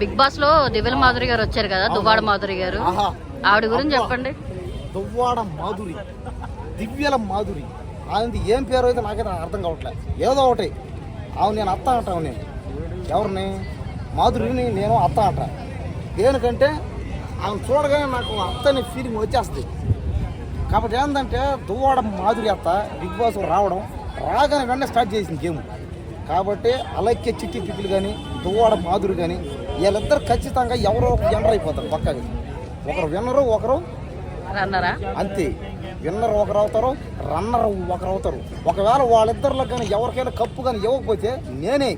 Big బాస్లో దివ్యల మాధురి గారు వచ్చారు కదా దువ్వాడ మాధురి గారు. ఆవిడ గురించి చెప్పండి. దువ్వాడ మాధురి. దివ్యల మాధురి. ఆయనది ఏం పేరు అయితే నాకైతే అర్థం కావట్లేదు ఏదో ఒకటి. ఆమె నేను అత్త అంటాను నేను. ఎవరిని? మాధురిని నేను అత్త అంట. దేనికంటే ఆమె చూడగానే నాకు అత్తని ఫీలింగ్ వచ్చేస్తుంది. కాబట్టి ఏంటంటే దువ్వాడ మాధురి అత్త బిగ్ బాస్ రావడం రాగానే వెంటనే స్టార్ట్ చేసింది గేమ్. కాబట్టి అలక్య చిట్టి పిక్కులు కానీ దువ్వాడ మాధురి కానీ వీళ్ళిద్దరు ఖచ్చితంగా ఎవరో ఒక ఎంటర్ అయిపోతారు పక్కకి ఒకరు విన్నరు ఒకరు రన్నరా అంతే. విన్నర్ ఒకరు అవుతారు రన్నర్ ఒకరు అవుతారు. ఒకవేళ వాళ్ళిద్దరిలో కానీ ఎవరికైనా కప్పు కానీ ఇవ్వకపోతే నేనే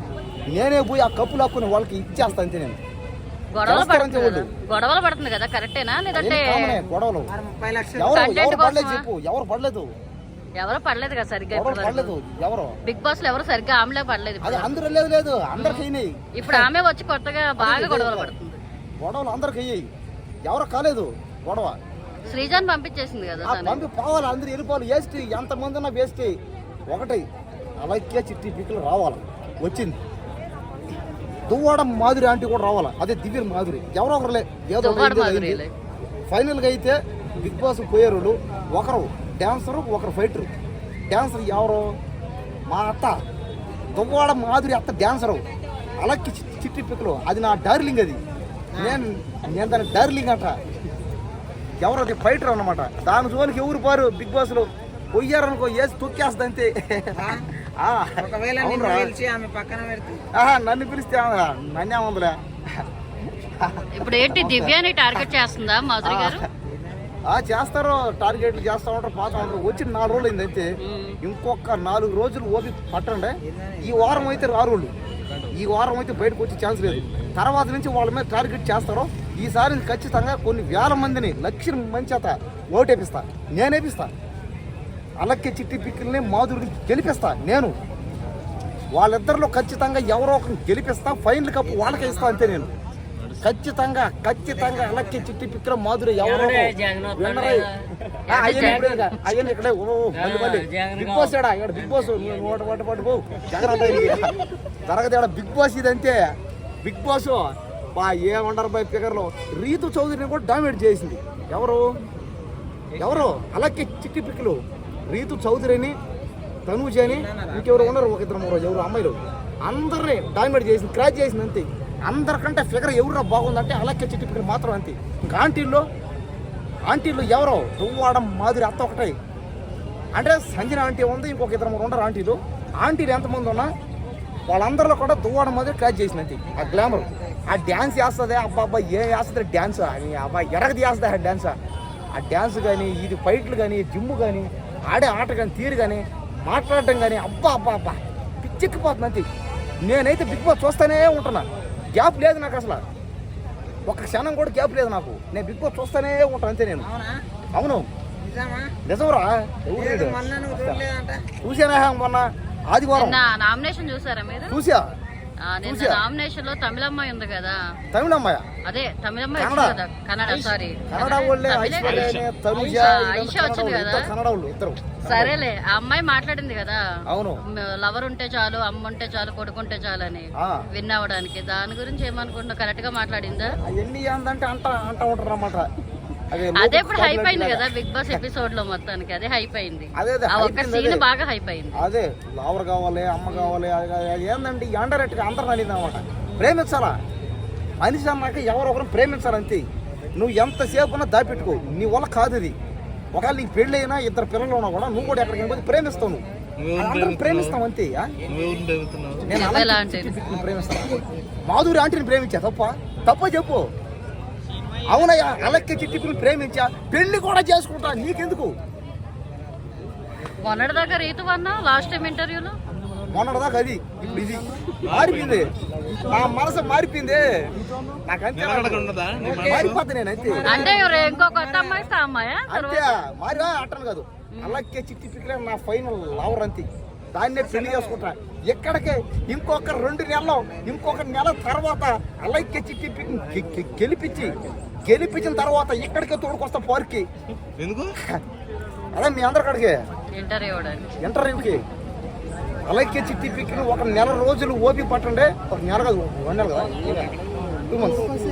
నేనే పోయి ఆ కప్పు లాక్కుని వాళ్ళకి ఇచ్చేస్తా అంతే నేను. గొడవలు పడుతుంది. గొడవలు పడుతుంది కదా కరెక్టేనా లేదంటే గొడవలు. ఎవరు పడలేదు? చెప్పు ఎవరు పడలేదు. ఎవరు పడలేదు కదా సరిగ్గా ఎవరు ఇప్పుడు పడలేదు ఎవరు. బిగ్ బాస్లో ఎవరు సరిగ్గా ఆమెలే పడలేదు అది. అందరూ లేదు లేదు అందరికి అయినాయి ఇప్పుడు ఆమె వచ్చి కొత్తగా బాగా గొడవలు పడుతుంది. గొడవలు అందరికి అయ్యాయి ఎవరు కాలేదు గొడవ. శ్రీజాన్ పంపించేసింది కదా ఆ తను. పంపి పోవాలి అందరూ వెళ్ళిపోవాలి. వేస్ట్ ఎంతమంది ఉన్నా వేస్ట్. ఒకటి అలాగే చిట్టి పిక్కులు రావాలి. వచ్చింది. దువ్వాడ మాధురి ఆంటీ కూడా రావాలి. అదే దివ్య మాధురి. ఎవరో ఒకరులే. ఏదో దువ్వాడ మాధురిలే. ఫైనల్గా అయితే బిగ్ బాస్ పోయేరు ఒకరు డాన్సరు ఒకరు ఫైటరు. డాన్సర్ ఎవరు? మా అత్త. దువ్వాడ మాధురి అత్త డాన్సరు. అలక్కి చిట్టి పిక్కలు. అది నా డార్లింగ్ అది. నేను నేను దాని డార్లింగ్ అంట. ఎవరు అది ఫైటర్ అన్నమాట. దాని జోలికి ఎవరు పారు? బిగ్ బాస్లో పోయారనుకో వేసి తొక్కేస్తుంది అంతే. ఆ, ఒకవేళ నిన్ను పిలిస్తే నన్నే ఉందిలే ఇప్పుడు ఏంటి దివ్యాని టార్గెట్ చేస్తుందా మాధురి గారు? చేస్తారు టార్గెట్లు చేస్తా ఉంటారు పోతా ఉంటారు వచ్చి నాలుగు రోజులు అయింది అంతే. ఉమ్. ఇంకొక నాలుగు రోజులు ఓపి పట్టండి. ఈ వారం అయితే రారు ఈ వారం అయితే బయటకు వచ్చే ఛాన్స్ లేదు. తర్వాత నుంచి వాళ్ళ మీద టార్గెట్ చేస్తారో ఈసారి ఖచ్చితంగా కొన్ని వేల మందిని లక్షల మంది చేత ఓటేపిస్తా. నేనేపిస్తా. అలక్కి చిట్టి పిక్కిల్ని మాధుడిని గెలిపిస్తా నేను. వాళ్ళిద్దరిలో ఖచ్చితంగా ఎవరో ఒకరిని గెలిపిస్తా ఫైనల్ కప్ వాళ్ళకే ఇస్తా అంతే నేను. ఖచ్చితంగా ఖచ్చితంగా అలక్కి చిట్టి పిక్కల మాధురి ఎవరో అయ్యి- అయ్యని ఇక్కడే ఓ మళ్ళీ మళ్ళీ. బిగ్ బాస్ ఏడా? ఇక్కడ బిగ్ బాస్? ఓట పట్టు పట్టు పో. జాగ్రత్త. జరగదు ఏడా? బిగ్ బాస్ ఇది అంతే బిగ్ బాస్ బా ఏమంటారు బై ఫిగర్లో రీతు చౌదరిని కూడా డామినేట్ చేసింది. ఎవరు? ఎవరు? అలాగే చిట్టి పిక్కలు. రీతు చౌదరిని తనూజ్ అని ఇంకెవరు ఉన్నారు? ఒక ఇద్దరు మూడు ఎవరు? అమ్మాయిలు. అందరినీ డామినేట్ చేసింది క్రాచ్ చేసింది అంతే. అందరికంటే ఫిగర్ ఎవరో బాగుందంటే అలాగే చిట్టి మాత్రం అంతే. ఇంకా ఆంటీల్లో ఆంటీలు ఎవరో దువ్వాడం మాదిరి అత్త ఒకటే. అంటే సంజన ఆంటీ ఉంది ఇంకొక ఇద్దరు మూడు ఉండరు ఆంటీలు. ఆంటీలు ఎంతమంది ఉన్నా వాళ్ళందరిలో కూడా దువ్వాడం మాదిరి క్రాచ్ చేసినట్టు ఆ గ్లామర్ ఆ డ్యాన్స్ వేస్తుంది అబ్బా అబ్బా ఏం వేస్తుంది డ్యాన్స్ అని అబ్బా ఎరగది వేస్తుంది ఆ డ్యాన్స్ ఆ డ్యాన్స్ కానీ ఇది ఫైట్లు కానీ జిమ్ కానీ ఆడే ఆట కానీ తీరు కానీ మాట్లాడటం కానీ అబ్బా అబ్బా అబ్బా పిచ్చెక్కిపోతుంది అంతే. నేనైతే బిగ్ బాస్ చూస్తూనే ఉంటున్నాను గ్యాప్ లేదు నాకు అసలు. ఒక క్షణం కూడా గ్యాప్ లేదు నాకు. నేను బిగ్ బాస్ చూస్తూనే ఉంటాను అంతే నేను. అవునా? అవును. నిజమా? నిజంరా? చూసానా మొన్న ఆదివారం. నిన్న నామినేషన్ చూసారా మీరు? చూసా నిన్న. నామినేషన్లో తమిళ అమ్మాయి ఉంది కదా. తమిళ అమ్మాయ అదే తమిళ అమ్మాయి కన్నడ. వచ్చింది కదా కన్నడ సారీ కన్నడ ఐషా- వచ్చింది కదా. సరేలే ఆ అమ్మాయి మాట్లాడింది కదా. అవును. లవర్ ఉంటే చాలు అమ్మ ఉంటే చాలు కొడుకుంటే చాలు అని. విన్ అవ్వడానికి దాని గురించి ఏమనుకుంటున్నా కరెక్ట్గా మాట్లాడిందా? అవన్నీ ఏందంటే అంట అంట ఉంటారు అన్నమాట. అదే ఇప్పుడు హైప్ అయింది. కదా బిగ్ బాస్ ఎపిసోడ్లో మొత్తానికి. అదే హైప్ అయింది. అదే ఒక్క సీన్. బాగా హైప్ అయింది. అదే లావర్ కావాలి అమ్మ కావాలి అది ఏందంటే అండరెట్గా అందరు నలింది అనమాట ప్రేమించాలా? మనిషి అన్నాక ఎవరో ఒకరు ప్రేమించాలంతే నువ్వు ఎంతసేపు ఉన్నా దాపెట్టుకో. నీ వల్ల కాదు ఇది. ఒకవేళ నీకు పెళ్ళి అయినా ఇద్దరు పిల్లలు ఉన్నా కూడా నువ్వు కూడా ఎక్కడికి పోతే ప్రేమిస్తావు నువ్వు. అందరం ప్రేమిస్తాం అంతే? నేను ప్రేమిస్తాను. మాధురి ఆంటీని ప్రేమించా తప్ప? తప్ప చెప్పు. అవునయ్యా అలక్కి చిట్టి పిక్కిని ప్రేమించా పెళ్ళి కూడా చేసుకుంటా నీకెందుకు? మొన్నటి దాకా రీతు వన్నా లాస్ట్ టైం ఇంటర్వ్యూలో? మొన్నటిదాకా అది ఇప్పుడు ఇది మారిపోయింది. నా మనసు మారిపోయింది. మారిపోతా నేనైతే అంటే ఎవరు ఇంకో కొత్త అమ్మాయి అమ్మాయా? అంతే మారి అట్టను కాదు. అలాగే చిట్టి పిక్కలే నా ఫైనల్ లవర్ అంతే. దాన్నే పెళ్ళి చేసుకుంటా. ఎక్కడికే? ఇంకొక రెండు నెలలు ఇంకొక నెల తర్వాత అలాగే చిట్టి గెలిపించి గెలిపించిన తర్వాత ఇక్కడికే తోడుకొస్తా పార్కి ఎందుకు? అదే మీ అందరి కాడికి ఇంటర్వ్యూ ఇవ్వడానికి. ఇంటర్వ్యూకి అలాగే చిట్టి పిక్కిని ఒక నెల రోజులు ఓపి పట్టండి. ఒక నెల కాదు ఒక నెల కదా. టూ మంత్స్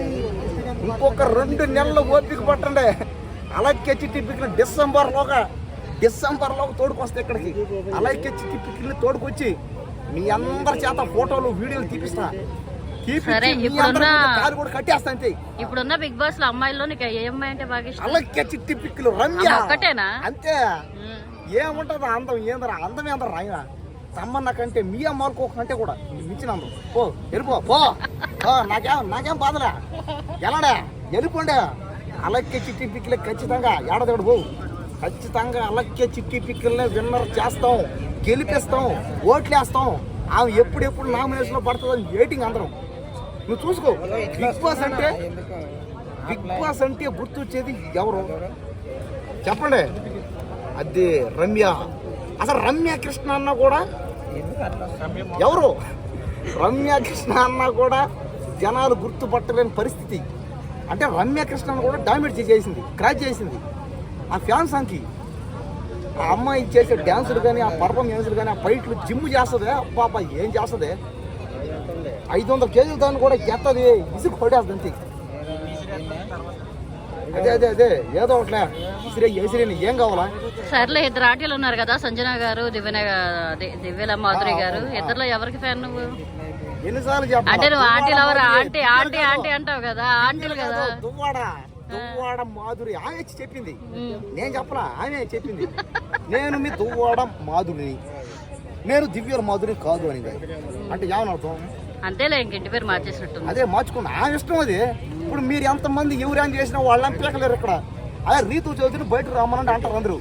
ఇంకొక రెండు నెలలు ఓపిక పట్టండి. అలాగే టిపికల్ డిసెంబర్లోగా డిసెంబర్లోకి తోడుకొస్తే ఇక్కడికి. అలాగే టిపికల్ని తోడుకొచ్చి మీ అందరి చేత ఫోటోలు వీడియోలు తీపిస్తా. సరే, ఇప్పుడున్న- అందరి ఇప్పుడున్న బిగ్ బాస్లో అమ్మాయిల్లో నీకు ఏ అమ్మాయి అంటే బాగా ఇష్టం? అలాగే టిపికల్ రమ్య. అమ్మ ఒక్కటేనా? అంతే. ఏముంటది అందం ఏందరా? అందం ఏందరా ఆయన తమ్మన్న కంటే మీ అమ్మలకు ఒక కంటే కూడా. మించిన అందం. పో వెళ్ళిపో పో. నాకేం నాకేం బాధలే. ఎలాడా వెళ్ళిపోండే. అలక్కే చిట్టి పిక్కిలే ఖచ్చితంగా. ఏడదగడు పో. ఖచ్చితంగా అలక్కే చిట్టి పిక్కిల్నే విన్నర్ చేస్తాం. గెలిపిస్తాం. ఓట్లేస్తాం. ఆమె ఎప్పుడెప్పుడు నామినేషన్లో పడుతుందని వెయిటింగ్ అందరం. నువ్వు చూసుకో. బిగ్ బాస్ అంటే బిగ్ బాస్ అంటే గుర్తొచ్చేది ఎవరు? చెప్పండి. అది రమ్య. అసలు రమ్య కృష్ణ అన్న కూడా ఎవరు? రమ్య కృష్ణ అన్న కూడా జనాలు గుర్తుపట్టలేని పరిస్థితి. అంటే రమ్య కృష్ణ అన్న కూడా డామేజ్ చేసింది. క్రాచ్ చేసింది. ఆ ఫ్యాన్స్ అంకి ఆ అమ్మాయి చేసే డ్యాన్సులు కానీ ఆ పర్ఫార్మెన్స్లు కానీ ఆ ఫైట్లు జిమ్ చేస్తుంది. పాప ఏం చేస్తుంది? ఐదు వందల కేజీల దాన్ని కూడా ఎత్తది. ఇసుకు పడేస్తుంది అంతే. అదే అదే అదే ఏదో ఒకట్లే. ఇసిరే ఇసిరేని ఏం కావాలా? సర్లే ఇద్దరు ఆంటీలు ఉన్నారు కదా సంజన గారు దివ్యన దివ్యల మాధురి గారు. ఇద్దరులో ఎవరికి ఫ్యాన్ నువ్వు? ఎన్నిసార్లు చెప్పాలా? అంటే నువ్వు ఆంటీలు ఎవరు ఆంటీ ఆంటీ ఆంటీ అంటావు కదా ఆంటీలు కదా. దువ్వాడ దువ్వాడ మాధురి? ఆమె చెప్పింది. నేను చెప్పలా ఆమె చెప్పింది. నేను మీ దువ్వాడ మాధురిని. నేను దివ్యుల మాధురి కాదు అనేది. అంటే ఏమని అర్థం? అంతేలే ఇంక ఇంటి పేరు మార్చేసినట్టు అదే మార్చుకున్నా. ఆమె ఇష్టం అది. ఇప్పుడు మీరు ఎంతమంది ఎవరేం చేసినా వాళ్ళని పీకలేరు ఇక్కడ. అదే రీతు చౌదరిని బయటకు రమ్మనంటే అంటారు అందరూ.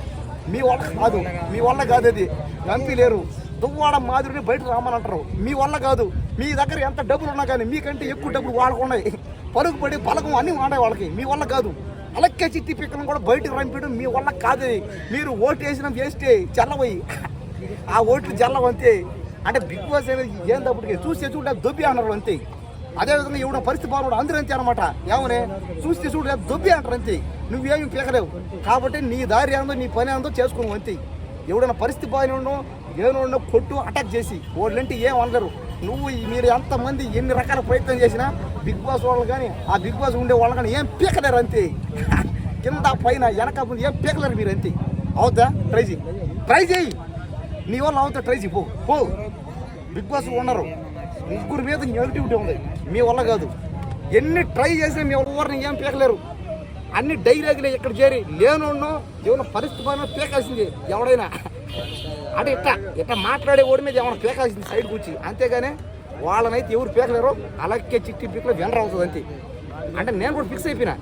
మీ వల్ల కాదు. మీ వల్ల కాదు అది. ఎంపీ లేరు. దువ్వాడ మాదిరిని బయటకు రమ్మని అంటారు. మీ వల్ల కాదు. మీ దగ్గర ఎంత డబ్బులు ఉన్నా కానీ మీకంటే ఎక్కువ డబ్బులు వాడకుండా పలుకు పడి పలకం అన్నీ వాడే వాళ్ళకి. మీ వల్ల కాదు. అలక్కే చిట్టి పిక్కలను కూడా బయటకు రంపడం మీ వల్ల కాదు మీరు ఓటు వేసిన వేస్తే చల్లబోయి ఆ ఓట్లు చల్లవంతే అంటే బిగ్ బాస్ అనేది ఏం తప్పుడు చూస్తే చూడ దొబ్బి అన్నారు అంతే. అదేవిధంగా ఎవడో పరిస్థితి బాగున్నాడు అందరూ అంతే అనమాట ఏమనే చూస్తే చూడలేదు దొబ్బి అంటారు అంతే. నువ్వేమి పీకలేవు. కాబట్టి నీ దారి ఏందో నీ పని ఏందో చేసుకున్నావు అంతే. ఎవడైనా పరిస్థితి బాగానే ఉండవు ఏమో కొట్టు అటాక్ చేసి. వాళ్ళంటే ఏం అనలేరు. నువ్వు ఈ- మీరు ఎంతమంది ఎన్ని రకాల ప్రయత్నం చేసినా బిగ్ బాస్ వాళ్ళు కానీ ఆ బిగ్ బాస్ ఉండే వాళ్ళు కానీ ఏం పీకలేరు అంతే. కింద పైన వెనక ముందు ఏం పీకలేరు మీరు అంతే. అవుతా ట్రై చేయి ట్రై చేయి నీ వల్ల అవుతా ట్రై పో. పో. బిగ్ బాస్ ఉన్నారు ముగ్గురు మీద నెగిటివిటీ ఉంది. మీ వల్ల కాదు. ఎన్ని ట్రై చేసినా మీ ఎవరిని ఏం పీకలేరు. అన్ని డైలాగులే ఇక్కడ చేరి లేను ఏమైనా పరిస్థితి పైన పీకాల్సింది ఎవడైనా. అంటే ఇట్ట ఇట్ట మాట్లాడే ఓడి మీద ఏమైనా పీకాల్సింది సైడ్ కూర్చి. అంతేగాని వాళ్ళనైతే ఎవరు పీకలేరు. అలాగే చిట్టి పీకలో వినర్ అవుతుంది అంతే. అంటే నేను కూడా ఫిక్స్ అయిపోయినా.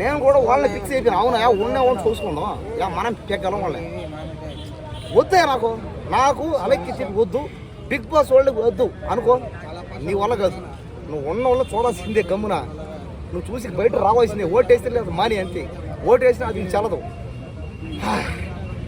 నేను కూడా వాళ్ళని ఫిక్స్ అయిపోయినా. అవునా? ఉన్నా వాళ్ళు చూసుకుందాం యా మనం పీకగలం వాళ్ళని. వద్దే నాకు. నాకు అలెక్కి వద్దు. బిగ్ బాస్ వాళ్ళకి వద్దు. అనుకో. నీ వల్ల కాదు. నువ్వు ఉన్న వాళ్ళు చూడాల్సిందే గమ్మున. నువ్వు చూసి బయట రావాల్సిందే. ఓటు వేస్తే లేదు. మాని అంతే. ఓటు వేసినా అది చల్లదు.